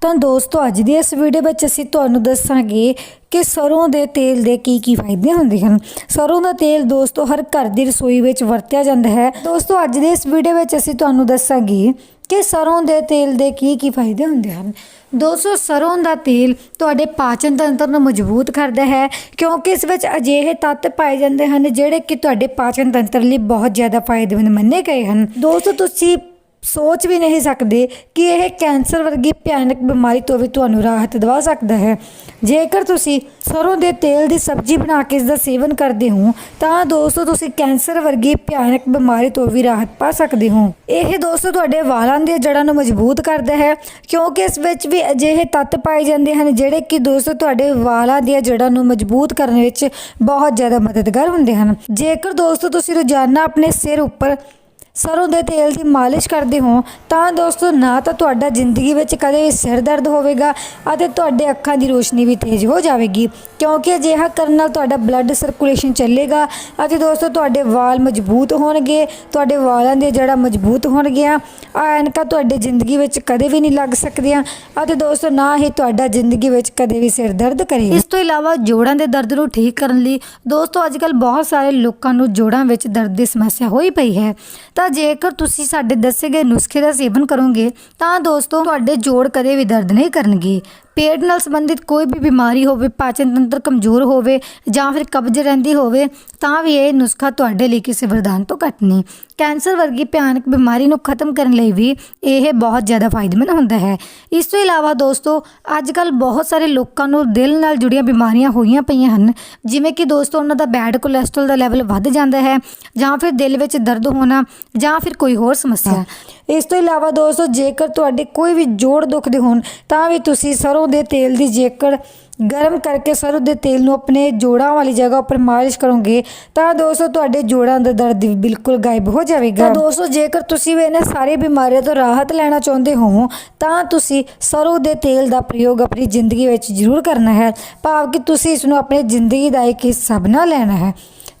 ਤਾਂ ਦੋਸਤੋ, ਅੱਜ ਦੀ ਇਸ ਵੀਡੀਓ ਵਿੱਚ ਅਸੀਂ ਤੁਹਾਨੂੰ ਦੱਸਾਂਗੇ ਕਿ ਸਰੋਂ ਦੇ ਤੇਲ ਦੇ ਕੀ ਕੀ ਫਾਇਦੇ ਹੁੰਦੇ ਹਨ। ਸਰੋਂ ਦਾ ਤੇਲ ਦੋਸਤੋ, ਹਰ ਘਰ ਦੀ ਰਸੋਈ ਵਿੱਚ ਵਰਤਿਆ ਜਾਂਦਾ ਹੈ। ਦੋਸਤੋ, ਅੱਜ ਦੀ ਇਸ ਵੀਡੀਓ ਵਿੱਚ ਅਸੀਂ ਤੁਹਾਨੂੰ ਦੱਸਾਂਗੇ ਕਿ ਸਰੋਂ ਦੇ ਤੇਲ ਦੇ ਕੀ ਕੀ ਫਾਇਦੇ ਹੁੰਦੇ ਹਨ। ਦੋਸਤੋ, ਸਰੋਂ ਦਾ ਤੇਲ ਤੁਹਾਡੇ ਪਾਚਨ ਤੰਤਰ ਨੂੰ ਮਜ਼ਬੂਤ ਕਰਦਾ ਹੈ, ਕਿਉਂਕਿ ਇਸ ਵਿੱਚ ਅਜਿਹੇ ਤੱਤ ਪਾਏ ਜਾਂਦੇ ਹਨ ਜਿਹੜੇ ਕਿ ਤੁਹਾਡੇ ਪਾਚਨ ਤੰਤਰ ਲਈ ਬਹੁਤ ਜ਼ਿਆਦਾ ਫਾਇਦੇਮੰਦ ਮੰਨੇ ਗਏ ਹਨ। ਦੋਸਤੋ, ਤੁਸੀਂ ਸੋਚ ਵੀ ਨਹੀਂ ਸਕਦੇ ਕਿ ਇਹ ਕੈਂਸਰ ਵਰਗੀ ਭਿਆਨਕ ਬਿਮਾਰੀ ਤੋਂ ਵੀ ਤੁਹਾਨੂੰ ਰਾਹਤ ਦਿਵਾ ਸਕਦਾ ਹੈ। ਜੇਕਰ ਤੁਸੀਂ ਸਰੋਂ ਦੇ ਤੇਲ ਦੀ ਸਬਜ਼ੀ ਬਣਾ ਕੇ ਇਸ ਦਾ ਸੇਵਨ ਕਰਦੇ ਹੋ, ਤਾਂ ਦੋਸਤੋ ਤੁਸੀਂ ਕੈਂਸਰ ਵਰਗੀ ਭਿਆਨਕ ਬਿਮਾਰੀ ਤੋਂ ਵੀ ਰਾਹਤ ਪਾ ਸਕਦੇ ਹੋ। ਇਹ ਦੋਸਤੋ ਤੁਹਾਡੇ ਵਾਲਾਂ ਦੀਆਂ ਜੜ੍ਹਾਂ ਨੂੰ ਮਜ਼ਬੂਤ ਕਰਦਾ ਹੈ, ਕਿਉਂਕਿ ਇਸ ਵਿੱਚ ਵੀ ਅਜਿਹੇ ਤੱਤ ਪਾਏ ਜਾਂਦੇ ਹਨ ਜਿਹੜੇ ਕਿ ਦੋਸਤੋ ਤੁਹਾਡੇ ਵਾਲਾਂ ਦੀਆਂ ਜੜ੍ਹਾਂ ਨੂੰ ਮਜ਼ਬੂਤ ਕਰਨ ਵਿੱਚ ਬਹੁਤ ਜ਼ਿਆਦਾ ਮਦਦਗਾਰ ਹੁੰਦੇ ਹਨ। ਜੇਕਰ ਦੋਸਤੋ ਤੁਸੀਂ ਰੋਜ਼ਾਨਾ ਆਪਣੇ ਸਿਰ ਉੱਪਰ ਸਰੋਂ ਦੇ ਤੇਲ ਦੀ ਮਾਲਿਸ਼ ਕਰਦੇ ਹੋ, ਤਾਂ ਦੋਸਤੋ, ਨਾ ਤਾਂ ਤੁਹਾਡਾ ਜ਼ਿੰਦਗੀ ਵਿੱਚ ਕਦੇ ਵੀ ਸਿਰ ਦਰਦ ਹੋਵੇਗਾ ਅਤੇ ਤੁਹਾਡੇ ਅੱਖਾਂ ਦੀ ਰੋਸ਼ਨੀ ਵੀ ਤੇਜ਼ ਹੋ ਜਾਵੇਗੀ। ਕਿਉਂਕਿ ਅਜਿਹਾ ਕਰਨ ਨਾਲ ਤੁਹਾਡਾ ਬਲੱਡ ਸਰਕੂਲੇਸ਼ਨ ਚੱਲੇਗਾ ਅਤੇ ਦੋਸਤੋ, ਤੁਹਾਡੇ ਵਾਲ ਮਜ਼ਬੂਤ ਹੋਣਗੇ, ਤੁਹਾਡੇ ਵਾਲਾਂ ਦੀਆਂ ਜੜ੍ਹਾਂ ਮਜ਼ਬੂਤ ਹੋਣਗੀਆਂ, ਆ ਐਨਕਾਂ ਤੁਹਾਡੇ ਜ਼ਿੰਦਗੀ ਵਿੱਚ ਕਦੇ ਵੀ ਨਹੀਂ ਲੱਗ ਸਕਦੀਆਂ ਅਤੇ ਦੋਸਤੋ, ਨਾ ਹੀ ਤੁਹਾਡਾ ਜ਼ਿੰਦਗੀ ਵਿੱਚ ਕਦੇ ਵੀ ਸਿਰ ਦਰਦ ਕਰੇਗਾ। ਇਸ ਤੋਂ ਇਲਾਵਾ ਜੋੜਾਂ ਦੇ ਦਰਦ ਨੂੰ ਠੀਕ ਕਰਨ ਲਈ ਦੋਸਤੋ ਅੱਜਕੱਲ ਬਹੁਤ ਸਾਰੇ ਲੋਕਾਂ ਨੂੰ ਜੋੜਾਂ ਵਿੱਚ ਦਰਦ ਦੀ ਸਮੱਸਿਆ ਹੋਈ ਪਈ ਹੈ। ਤਾਂ ਜੇਕਰ ਤੁਸੀਂ ਸਾਡੇ ਦੱਸੇ ਗਏ ਨੁਸਖੇ ਦਾ ਸੇਵਨ ਕਰੋਗੇ, ਤਾਂ ਦੋਸਤੋ, ਤੁਹਾਡੇ ਜੋੜ ਕਦੇ ਵੀ ਦਰਦ ਨਹੀਂ ਕਰਨਗੇ। ਪੇਟ ਨਾਲ ਸੰਬੰਧਿਤ ਕੋਈ ਵੀ ਬਿਮਾਰੀ ਹੋਵੇ ਪਾਚਨ ਤੰਤਰ ਕਮਜ਼ੋਰ ਹੋਵੇ ਜਾਂ ਫਿਰ ਕਬਜ਼ ਰਹਿੰਦੀ ਹੋਵੇ ਤਾਂ ਵੀ ਇਹ ਨੁਸਖਾ ਤੁਹਾਡੇ ਲਈ ਕਿਸੇ ਵਰਦਾਨ ਤੋਂ ਘੱਟ ਨਹੀਂ। ਕੈਂਸਰ ਵਰਗੀ ਭਿਆਨਕ ਬਿਮਾਰੀ ਨੂੰ ਖਤਮ ਕਰਨ ਲਈ ਵੀ ਇਹ ਬਹੁਤ ਜ਼ਿਆਦਾ ਫਾਇਦੇਮੰਦ ਹੁੰਦਾ ਹੈ। ਇਸ ਤੋਂ ਇਲਾਵਾ ਦੋਸਤੋ ਅੱਜ ਕੱਲ ਬਹੁਤ ਸਾਰੇ ਲੋਕਾਂ ਨੂੰ ਦਿਲ ਨਾਲ ਜੁੜੀਆਂ ਬਿਮਾਰੀਆਂ ਹੋਈਆਂ ਪਈਆਂ ਹਨ ਜਿਵੇਂ ਕਿ ਦੋਸਤੋ ਉਹਨਾਂ ਦਾ ਬੈਡ ਕੋਲੇਸਟ੍ਰੋਲ ਦਾ ਲੈਵਲ ਵੱਧ ਜਾਂਦਾ ਹੈ ਜਾਂ ਫਿਰ ਦਿਲ ਵਿੱਚ ਦਰਦ ਹੋਣਾ ਜਾਂ ਫਿਰ ਕੋਈ ਹੋਰ ਸਮੱਸਿਆ। ਇਸ ਤੋਂ ਇਲਾਵਾ ਦੋਸਤੋ ਜੇਕਰ ਤੁਹਾਡੇ ਕੋਈ ਵੀ ਜੋੜ ਦੁਖਦੇ ਹੋਣ ਤਾਂ ਵੀ ਤੁਸੀਂ ਸਰੋਂ ਦੇ ਤੇਲ ਦੀ ਜੇਕਰ ਗਰਮ ਕਰਕੇ ਸਰੋਂ ਦੇ ਤੇਲ ਨੂੰ ਆਪਣੇ ਜੋੜਾਂ ਵਾਲੀ ਜਗ੍ਹਾ ਉੱਪਰ ਮਾਲਿਸ਼ ਕਰੋਗੇ, ਤਾਂ ਦੋਸਤੋ ਤੁਹਾਡੇ ਜੋੜਾਂ ਦਾ ਦਰਦ ਵੀ ਬਿਲਕੁਲ ਗਾਇਬ ਹੋ ਜਾਵੇਗਾ। ਤਾਂ ਦੋਸਤੋ ਜੇਕਰ ਤੁਸੀਂ ਵੀ ਇਹਨਾਂ ਸਾਰੀ ਬਿਮਾਰੀਆਂ ਤੋਂ ਰਾਹਤ ਲੈਣਾ ਚਾਹੁੰਦੇ ਹੋ, ਤਾਂ ਤੁਸੀਂ ਸਰੋਂ ਦੇ ਤੇਲ ਦਾ ਪ੍ਰਯੋਗ ਆਪਣੀ ਜ਼ਿੰਦਗੀ ਵਿੱਚ ਜ਼ਰੂਰ ਕਰਨਾ ਹੈ। ਭਾਵ ਕਿ ਤੁਸੀਂ ਇਸ ਨੂੰ ਆਪਣੀ ਜ਼ਿੰਦਗੀ ਦਾ ਇੱਕ ਹਿੱਸਾ ਬਣਾ ਲੈਣਾ ਹੈ।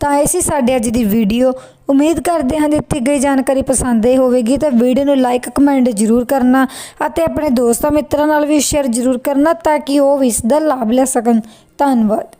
ਤਾਂ ਇਹ ਸੀ ਸਾਡੇ ਅੱਜ ਦੀ ਵੀਡੀਓ। ਉਮੀਦ ਕਰਦੇ ਹਾਂ ਦਿੱਤੀ ਗਈ ਜਾਣਕਾਰੀ ਪਸੰਦ ਆਈ ਹੋਵੇਗੀ ਤਾਂ ਵੀਡੀਓ ਨੂੰ ਲਾਈਕ ਕਮੈਂਟ ਜ਼ਰੂਰ ਕਰਨਾ ਅਤੇ ਆਪਣੇ ਦੋਸਤਾਂ ਮਿੱਤਰਾਂ ਨਾਲ ਵੀ ਸ਼ੇਅਰ ਜ਼ਰੂਰ ਕਰਨਾ ਤਾਂ ਕਿ ਉਹ ਵੀ ਇਸ ਦਾ ਲਾਭ ਲੈ ਸਕਣ। ਧੰਨਵਾਦ।